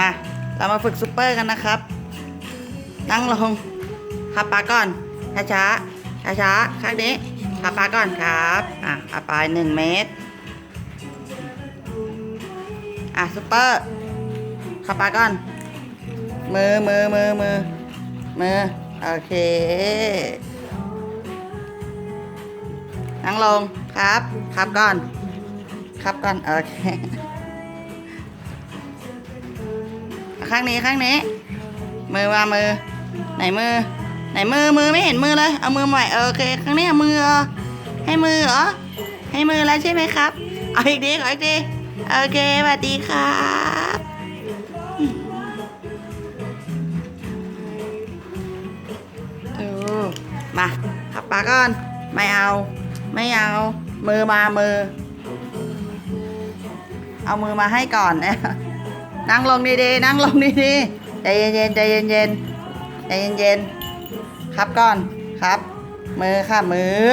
มา เรามาฝึกซูเปอร์กันนะครับ นั่งลงขับปลาก่อนช้าช้าช้าช้าๆข้างนี้ขับปลาก่อนครับ อะขับปลาหนึ่งเมตร อะซูเปอร์ขับปลาก่อน มือมือมือมือมือโอเค นั่งลงครับ ครับก่อน ครับก่อน โอเค ข้างนี้ข้างนี้ มือมามือ ไหนมือ ไหนมือมือไม่เห็นมือเลย เอามือใหม่โอเคข้างนี้มือเหรอให้มือเหรอให้มือแล้วใช่ไหมครับเอาอีกดีขออีกดีโอเคสวัสดีครับดูมาขับปลาก่อน ไม่เอา ไม่เอา มือมามือ เอามือมาให้ก่อนนะ นั่งลงดีๆนั่งลงดีๆใจเย็นๆใจเย็นๆใจเย็นๆครับก่อนครับ มือค่ะมือ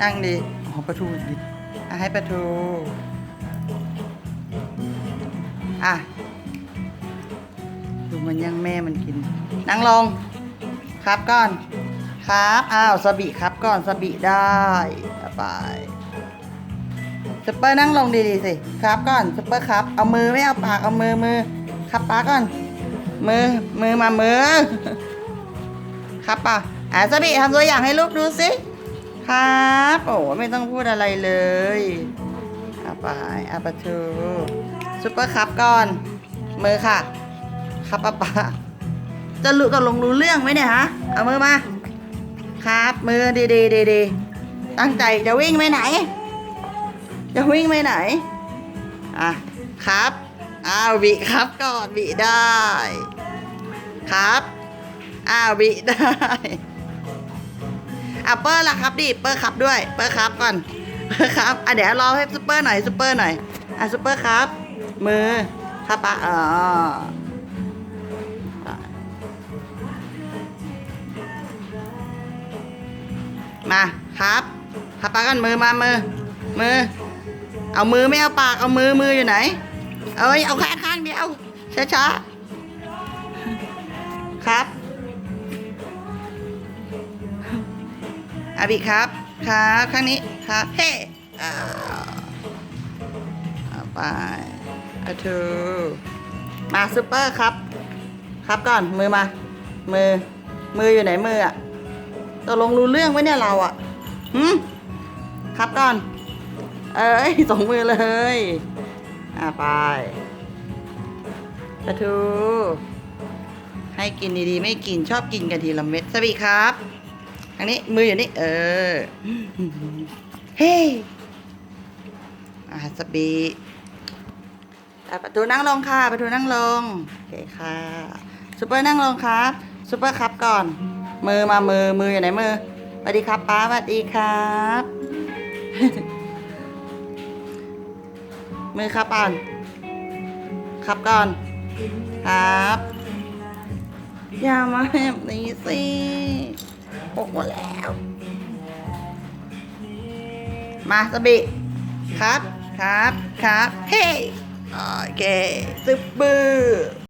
นั่งดีอ๋อประทูดิอะให้ประทูอะดูมันยังแม่มันกิน นั่งลง ครับก่อน ครับ อ้าวสบิครับก่อนสบิได้เอาไป ซุปเปอร์นั่งลงดีๆสิครับก่อนซุปเปอร์ครับ เอามือไม่เอาปากเอามือมือครับปาก่อน มือมือมามือ ครับป่ะอะสบิทำตัวอย่างให้ลูกดูสิครับโอ้ไม่ต้องพูดอะไรเลยเอาไปอาปะทูซุปเปอร์ครับก่อน มือค่ะ ครับป้าป้าจะรู้จะลงรู้เรื่องไหมเนี่ยฮะเอามือมา ครับมือดีดีดีดีๆตั้งใจจะวิ่งไปไหน จะวิ่งไปไหน อะ ครับ อ้าวบิครับก่อนบิได้ ครับ อ้าวบิได้อะเปอร์ล่ะครับดิเปอร์ครับด้วย เปอร์ครับก่อน เปอร์ครับ อะเดี๋ยวรอให้ซุปเปอร์หน่อยซุปเปอร์หน่อย อะซุปเปอร์ครับ มือครับปะอ๋อมา ครับครับปะกันมือมามือ มือ เอามือไม่เอาปากเอามือมืออยู่ไหน เอ้ยเอาแค่ข้างเดียวช้าๆครับอาบิครับครับข้างนี้ครับเฮ้อ่าเอาไปเอาทูมาซูเปอร์ครับ ครับก่อนมือมา มือมืออยู่ไหนมืออะตกลงรู้เรื่องไหมเนี่ยเราอะหืมครับก่อน เอ้ยสองมือเลย อ่าไปปลาทู ให้กินดีๆ ไม่กินชอบกินกันทีละเม็ดสวัสดีครับทางนี้มืออยู่นี่เออ เฮ้อ่าสบีประตูนั่งลงค่ะประตูนั่งลง โอเคค่ะซุปเปอร์นั่งลงครับซุปเปอร์ครับก่อน มือมามือมืออยู่ไหนมือสวัสดีครับป้าสวัสดีครับ มือครับก่อนครับก่อน ครับ อย่ามาแบบนี้สิหกหมดแล้ว มาสบิครับ ครับ ครับ เฮ้ โอเคซึบบือ